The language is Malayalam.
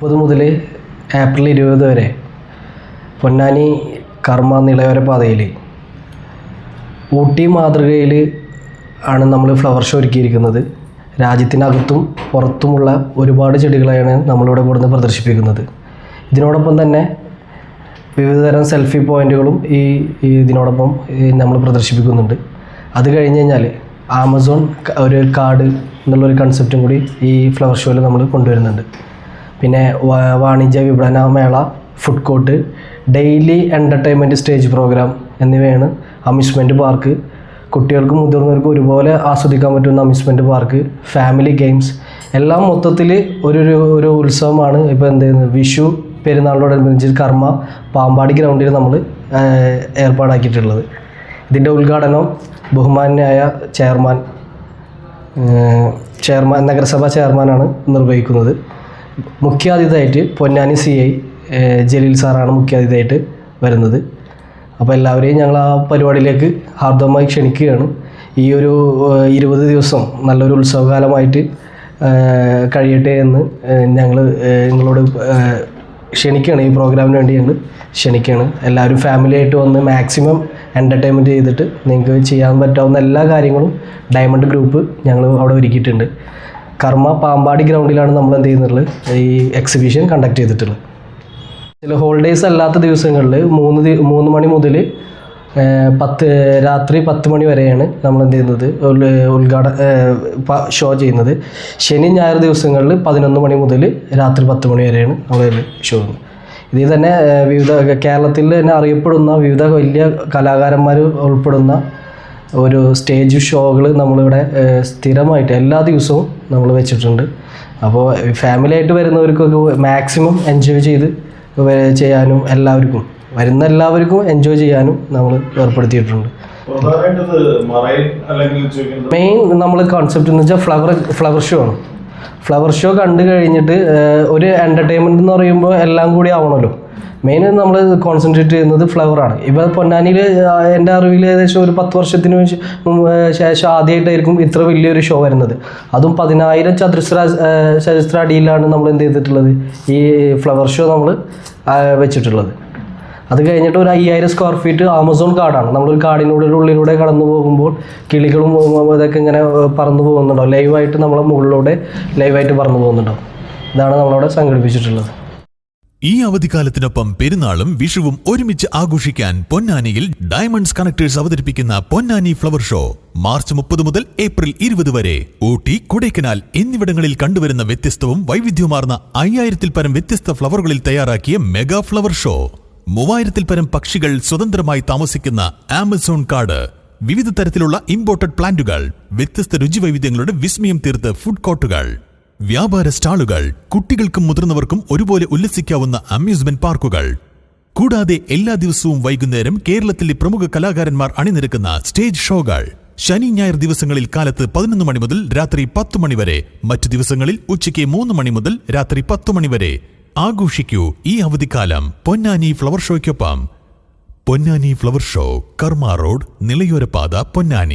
മുപ്പത് മുതൽ ഏപ്രിൽ ഇരുപത് വരെ. പൊന്നാനി കർമ്മ നിളയോര പാതയിൽ ഊട്ടി മാതൃകയിൽ ആണ് നമ്മൾ ഫ്ലവർ ഷോ ഒരുക്കിയിരിക്കുന്നത്. രാജ്യത്തിനകത്തും പുറത്തുമുള്ള ഒരുപാട് ചെടികളെയാണ് നമ്മളിവിടെ കൊടുന്ന് പ്രദർശിപ്പിക്കുന്നത്. ഇതിനോടൊപ്പം തന്നെ വിവിധതരം സെൽഫി പോയിന്റുകളും ഈ ഇതിനോടൊപ്പം നമ്മൾ പ്രദർശിപ്പിക്കുന്നുണ്ട്. അത് കഴിഞ്ഞ് കഴിഞ്ഞാൽ ആമസോൺ ഒരു കാർഡ് എന്നുള്ളൊരു കൺസെപ്റ്റും കൂടി ഈ ഫ്ലവർ ഷോയിൽ നമ്മൾ കൊണ്ടുവരുന്നുണ്ട്. പിന്നെ വാണിജ്യ വിപണന മേള food court daily entertainment stage program എന്നിവയാണ് അമ്യൂസ്മെന്റ് പാർക്ക് കുട്ടികൾക്കും മുതിർന്നവർക്കും ഒരുപോലെ ആസ്വദിക്കാൻ പറ്റുന്ന അമ്യൂസ്മെന്റ് പാർക്ക് ഫാമിലി ഗെയിംസ് എല്ലാം മൊത്തത്തിൽ ഒരു ഒരു ഉത്സവമാണ്. ഇപ്പോൾ എന്ത് വിഷു പെരുന്നാളിനോടനുബന്ധിച്ച് കർമ്മ പാമ്പാടി ഗ്രൗണ്ടിൽ നമ്മൾ ഏർപ്പാടാക്കിയിട്ടുള്ളത്. ഇതിന്റെ ഉദ്ഘാടനം ബഹുമാന്യായ ചെയർമാൻ ചെയർമാൻ നഗരസഭാ ചെയർമാനാണ് നിർവഹിക്കുന്നത്. മുഖ്യാതിഥിയായിട്ട് പൊന്നാനി സി ഐ ജലീൽ സാറാണ് മുഖ്യാതിഥിയായിട്ട് വരുന്നത്. അപ്പോൾ എല്ലാവരെയും ഞങ്ങൾ ആ പരിപാടിയിലേക്ക് ഹാർദവമായി ക്ഷണിക്കുകയാണ്. ഈ ഒരു ഇരുപത് ദിവസം നല്ലൊരു ഉത്സവകാലമായിട്ട് കഴിയട്ടെ എന്ന് ഞങ്ങൾ നിങ്ങളോട് ക്ഷണിക്കുകയാണ്. ഈ പ്രോഗ്രാമിന് വേണ്ടി ഞങ്ങൾ ക്ഷണിക്കുകയാണ്. എല്ലാവരും ഫാമിലി ആയിട്ട് വന്ന് മാക്സിമം എന്റർടൈൻമെന്റ് ചെയ്തിട്ട് നിങ്ങൾക്ക് ചെയ്യാൻ പറ്റാവുന്ന എല്ലാ കാര്യങ്ങളും ഡയമണ്ട് ഗ്രൂപ്പ് ഞങ്ങൾ അവിടെ ഒരുക്കിയിട്ടുണ്ട്. കർമ്മ പാമ്പാടി ഗ്രൗണ്ടിലാണ് നമ്മൾ എന്ത് ചെയ്യുന്നുള്ളത് ഈ എക്സിബിഷൻ കണ്ടക്ട് ചെയ്തിട്ടുള്ളത്. ചില ഹോളിഡേയ്സ് അല്ലാത്ത ദിവസങ്ങളിൽ മൂന്ന് മൂന്ന് മണി മുതൽ പത്ത് രാത്രി പത്ത് മണി വരെയാണ് നമ്മൾ എന്ത് ചെയ്യുന്നത് ഉദ്ഘാടന ഉദ്ഘാട ഷോ ചെയ്യുന്നത്. ശനി ഞായർ ദിവസങ്ങളിൽ പതിനൊന്ന് മണി മുതൽ രാത്രി പത്ത് മണി വരെയാണ് നമ്മൾ ഷോ ഇതിൽ തന്നെ വിവിധ കേരളത്തിൽ തന്നെ അറിയപ്പെടുന്ന വിവിധ വലിയ കലാകാരന്മാർ ഉൾപ്പെടുന്ന ഒരു സ്റ്റേജ് ഷോകൾ നമ്മളിവിടെ സ്ഥിരമായിട്ട് എല്ലാ ദിവസവും നമ്മൾ വെച്ചിട്ടുണ്ട്. അപ്പോൾ ഫാമിലി ആയിട്ട് വരുന്നവർക്കൊക്കെ മാക്സിമം എൻജോയ് ചെയ്ത് ചെയ്യാനും എല്ലാവർക്കും വരുന്ന എല്ലാവർക്കും എൻജോയ് ചെയ്യാനും നമ്മൾ ഏർപ്പെടുത്തിയിട്ടുണ്ട്. മെയിൻ നമ്മൾ കോൺസെപ്റ്റ് എന്ന് വെച്ചാൽ ഫ്ലവർ ഫ്ലവർ ഷോ ആണ്. ഫ്ലവർ ഷോ കണ്ടു കഴിഞ്ഞിട്ട് ഒരു എന്റർടൈൻമെന്റ് എന്ന് പറയുമ്പോൾ എല്ലാം കൂടി ആവണമല്ലോ മെയിൻ നമ്മൾ കോൺസെൻട്രേറ്റ് ചെയ്യുന്നത് ഫ്ലവറാണ് ഇപ്പോൾ പൊന്നാനിയിൽ എന്റെ അറിവിൽ ഏകദേശം ഒരു പത്ത് വർഷത്തിന് ശേഷം ആദ്യമായിട്ടായിരിക്കും ഇത്ര വലിയൊരു ഷോ വരുന്നത്. അതും പതിനായിരം ചതുശ്ര ചതുശ്ര അടിയിലാണ് നമ്മൾ എന്ത് ചെയ്തിട്ടുള്ളത്? ഈ ഫ്ലവർ ഷോ നമ്മൾ വെച്ചിട്ടുള്ളത്. അത് കഴിഞ്ഞിട്ട് ഒരു അയ്യായിരം സ്ക്വയർ ഫീറ്റ് ആമസോൺ കാർഡാണ് നമ്മളൊരു കാടിനൂടെ ഉള്ളിലൂടെ കടന്നു പോകുമ്പോൾ കിളികളും ഇതൊക്കെ ഇങ്ങനെ പറന്നു പോകുന്നുണ്ടോ. ലൈവായിട്ട് നമ്മളെ മുകളിലൂടെ ലൈവായിട്ട് പറന്നു പോകുന്നുണ്ടോ. ഇതാണ് നമ്മളവിടെ സംഘടിപ്പിച്ചിട്ടുള്ളത്. ഈ അവധിക്കാലത്തിനൊപ്പം പെരുന്നാളും വിഷുവും ഒരുമിച്ച് ആഘോഷിക്കാൻ പൊന്നാനിയിൽ ഡയമണ്ട്സ് കണക്ടേഴ്സ് അവതരിപ്പിക്കുന്ന പൊന്നാനി ഫ്ലവർ ഷോ മാർച്ച് മുപ്പത് മുതൽ ഏപ്രിൽ ഇരുപത് വരെ ഊട്ടി കൊടൈക്കനാൽ എന്നിവിടങ്ങളിൽ കണ്ടുവരുന്ന വ്യത്യസ്തവും വൈവിധ്യമാർന്ന അയ്യായിരത്തിൽ പരം വ്യത്യസ്ത ഫ്ലവറുകളിൽ തയ്യാറാക്കിയ മെഗാ ഫ്ലവർ ഷോ മൂവായിരത്തിൽ പരം പക്ഷികൾ സ്വതന്ത്രമായി താമസിക്കുന്ന ആമസോൺ കാട് വിവിധ തരത്തിലുള്ള ഇമ്പോർട്ടഡ് പ്ലാന്റുകൾ വ്യത്യസ്ത രുചിവൈവിധ്യങ്ങളുടെ വിസ്മയം തീർത്ത് ഫുഡ് കോർട്ടുകൾ വ്യാപാര സ്റ്റാളുകൾ കുട്ടികൾക്കും മുതിർന്നവർക്കും ഒരുപോലെ ഉല്ലസിക്കാവുന്ന അമ്യൂസ്മെന്റ് പാർക്കുകൾ കൂടാതെ എല്ലാ ദിവസവും വൈകുന്നേരം കേരളത്തിലെ പ്രമുഖ കലാകാരന്മാർ അണിനിരക്കുന്ന സ്റ്റേജ് ഷോകൾ ശനി ഞായർ ദിവസങ്ങളിൽ കാലത്ത് പതിനൊന്ന് മണി മുതൽ രാത്രി പത്ത് മണി വരെ. മറ്റു ദിവസങ്ങളിൽ ഉച്ചയ്ക്ക് മൂന്ന് മണി മുതൽ രാത്രി പത്ത് മണി വരെ. ആഘോഷിക്കൂ ഈ അവധിക്കാലം Ponnani flower ഷോയ്ക്കൊപ്പം. Ponnani flower show Karma road നിളയോരപാത Ponnani.